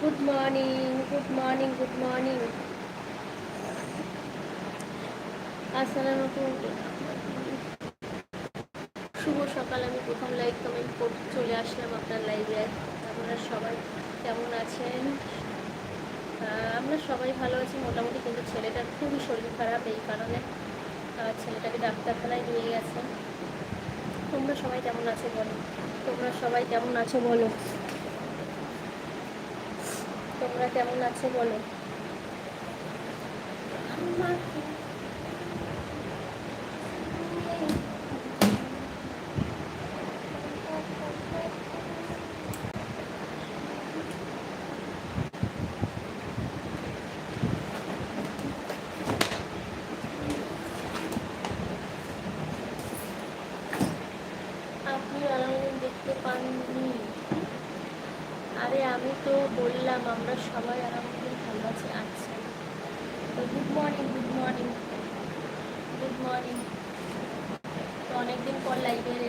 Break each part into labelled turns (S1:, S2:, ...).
S1: Good morning good morning good morning আসসালামু আলাইকুম শুভ সকাল, আমি প্রথম লাইক কমেন্ট করতে চলে আসলাম আপনার লাইভে আপনারা সবাই কেমন আছেন? আমরা সবাই ভালো আছি মোটামুটি, কিন্তু ছেলেটার খুবই শরীর খারাপ, এই কারণে ছেলেটাকে ডাক্তারখানায় নিয়ে গেছে। তোমরা সবাই কেমন আছে বলো? তোমরা সবাই কেমন আছো বলো? তোমরা কেমন আছো বলো? আপনি আলামিন দেখতে পাননি আরে আমি তো বললাম আমরা সবাই আলহামদুলিল্লাহ ভালো আছি আচ্ছা তো good morning good morning good morning তো অনেকদিন পর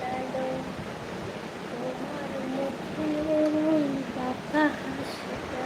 S1: লাইভে এবো তোমার মুখের বাঁকা হাসিটা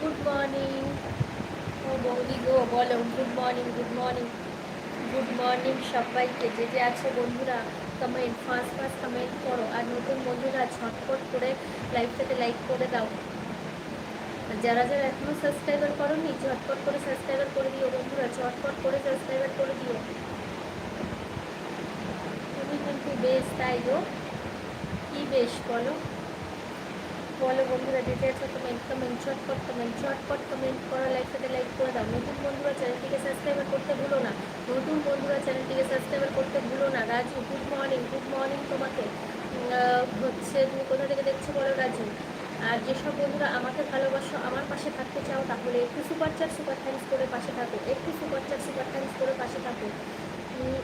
S1: গুড মর্নিং ও বৌদি গো বলো good morning good morning good morning সবাইকে, যে যে আছে বন্ধুরা কমেন্ট ফার্স্ট ফার্স্ট কমেন্ট করো, আর নতুন বন্ধুরা ঝটপট করে লাইভটাতে লাইক করে দাও। যারা যারা এখনও সাবস্ক্রাইবার করোনি, ঝটপট করে সাবস্ক্রাইবার করে দিও বন্ধুরা, ঝটপট করে সাবস্ক্রাইবার করে দিও। তুমি কিন্তু বেশ তাই গো। কি বেশ বলো? বলো বন্ধুরা ডিটেলস আছে কমেন্ট কমেন্ট চটপট কমেন্ট চটপট কমেন্ট করো লাইক সাথে লাইক করে দাও। নতুন বন্ধুরা চ্যানেলটিকে সাবস্ক্রাইব করতে ভুলো না। নতুন বন্ধুরা চ্যানেলটিকে সাবস্ক্রাইব করতে ভুলো না। Raju good morning good morning তোমাকে। হচ্ছে তুমি কোথা থেকে দেখছ বলো রাজু? আর যেসব বন্ধুরা আমাকে ভালোবাসো, আমার পাশে থাকতে চাও, তাহলে একটু সুপার চার সুপার থ্যাঙ্কস করে পাশে থাকো একটু সুপার চার সুপার থ্যাঙ্কস করে পাশে থাকো উম,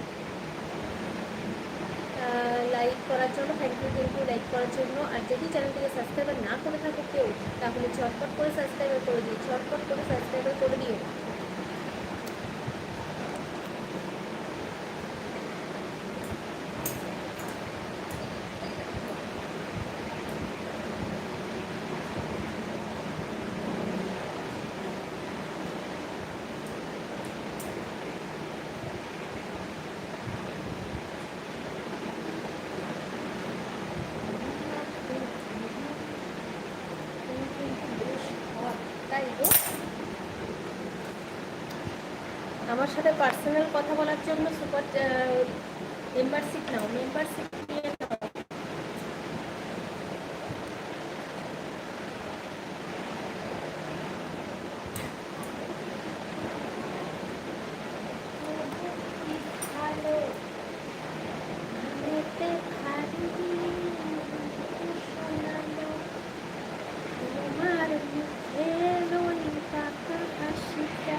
S1: লাইক করার জন্য thank you thank you like করার জন্য। আর যদি চ্যানেলটিকে সাবস্ক্রাইবার না করে থাকো কেউ, তাহলে ঝটপট করে সাবস্ক্রাইবার করে দিও, ঝটপট করে সাবস্ক্রাইবার করে দিও। আমার সাথে পার্সোনাল কথা বলার জন্য সুপার মেম্বারশিপ নাও। মেম্বারশিপ নিয়ে নাও ভালো মেতে খালি শোনালো তোমার মুখের ওই পাকা হাসিটা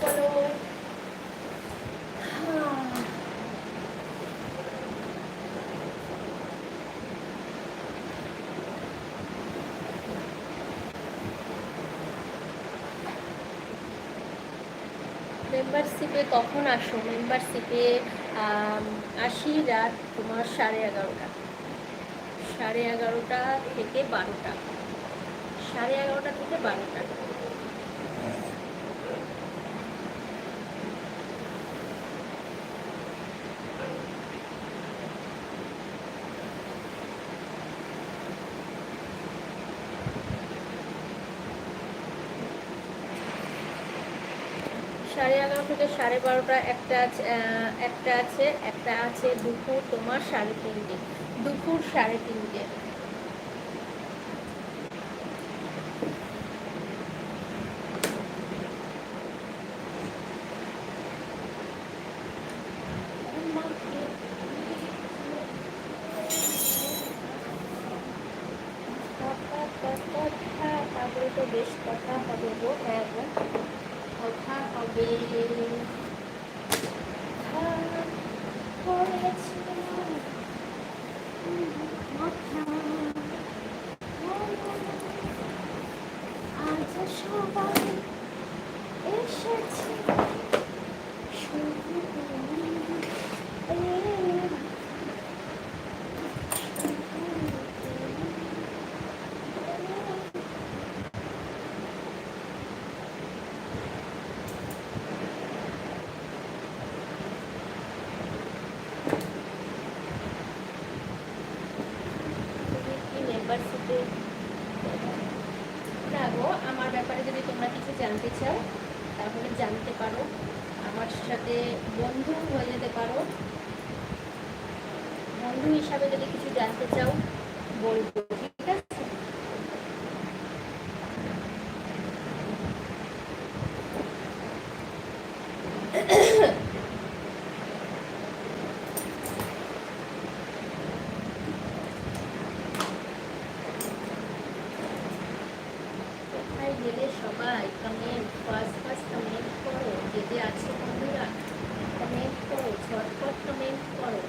S1: বলো হ্যাঁ মেম্বারশিপে তখন আসো মেম্বারশিপে আসি রাত তোমার সাড়ে এগারোটা। সাড়ে এগারোটা থেকে বারোটা। সাড়ে এগারোটা থেকে বারোটা। থেকে সাড়ে বারোটা, একটা আছে একটা আছে একটা আছে দুপুর তোমার সাড়ে তিনটে। দুপুর সাড়ে তিনটে কথা কথা তারপরে তো বেশ কথা হবে গো হ্যাঁ গো কথা হবে কথা হয়েছিল, কথা হলো। আজ সবাই এসেছে। শুধু তুমি, এই তুমি কি মেম্বারশিপে না গো আমার ব্যাপারে যদি তোমরা কিছু জানতে চাও, তাহলে জানতে পারো। আমার সাথে বন্ধু হয়ে যেতে পারো। বন্ধু হিসাবে যদি কিছু জানতে চাও, বলব, ঠিক আছে? সবাই কমেন্ট ফার্স্ট ফার্স্ট কমেন্ট করো যে যে আছে বন্ধুরা কমেন্ট করো ঝটপট কমেন্ট করো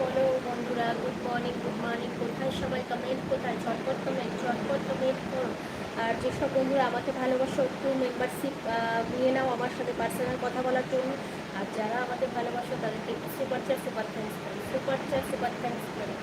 S1: বলো বন্ধুরা গুড মর্নিং গুড মর্নিং কোথায় সবাই কমেন্ট কোথায়? ঝটপট কমেন্ট ঝটপট কমেন্ট করো। আর যেসব বন্ধুরা আমাকে ভালোবাসো, একটু মেম্বারশিপ নিয়ে নাও আমার সাথে পার্সোনাল কথা বলার জন্য। আর যারা আমাকে ভালোবাসো, তাদেরকে একটু সুপার চার সুপার থ্যাঙ্কস করি। সুপার চার সুপার থ্যাঙ্কস করি।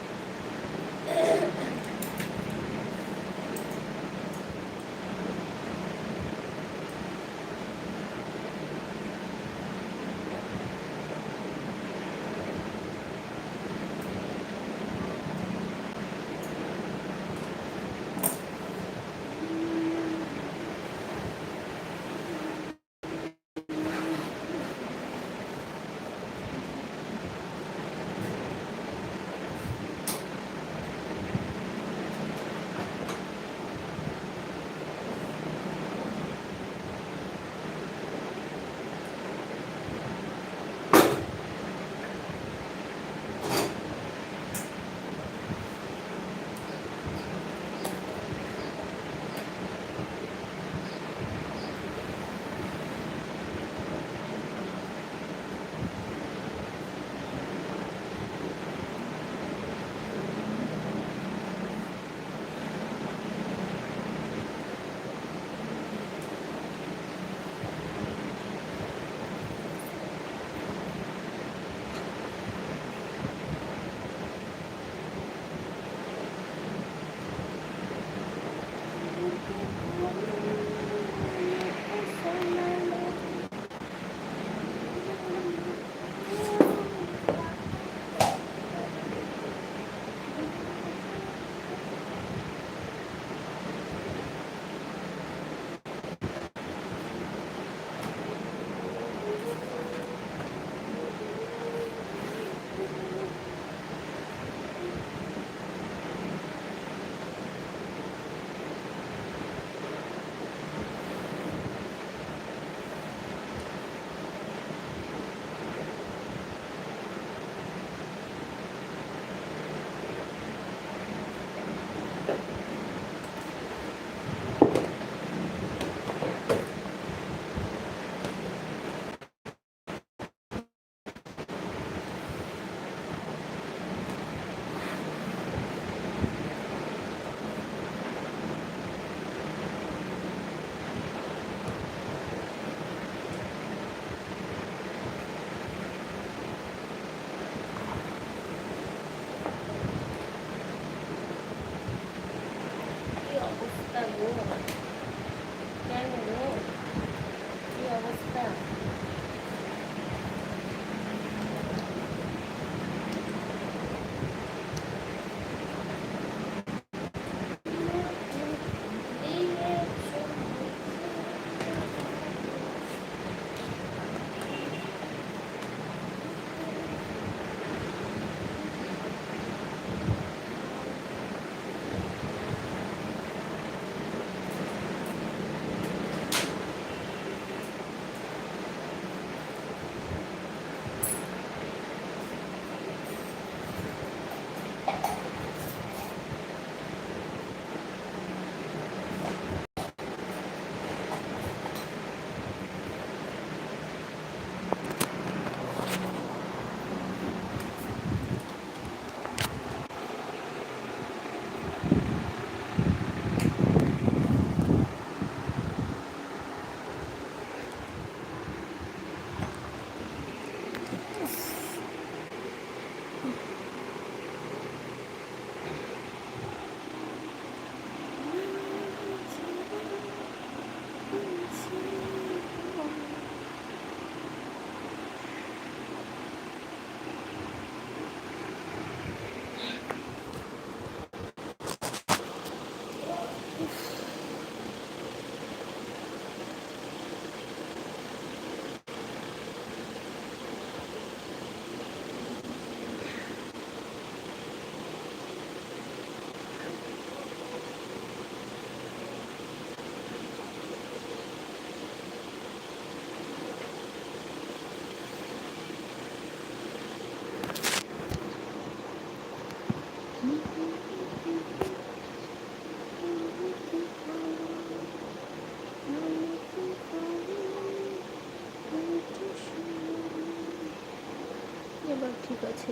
S1: ঠিক আছে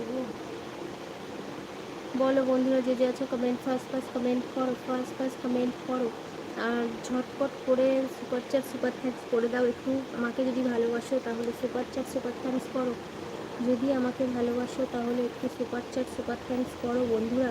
S1: বলো বন্ধুরা, যে যে আছো কমেন্ট ফার্স্ট ফার্স্ট কমেন্ট করো ফার্স্ট ফার্স্ট কমেন্ট করো। আর ঝটপট করে সুপার চ্যাট সুপার থ্যাঙ্কস করে দাও একটু। আমাকে যদি ভালোবাসো তাহলে সুপার চ্যাট সুপার থ্যাঙ্কস করো। যদি আমাকে ভালোবাসো তাহলে একটু সুপার চ্যাট সুপার থ্যাঙ্কস করো বন্ধুরা।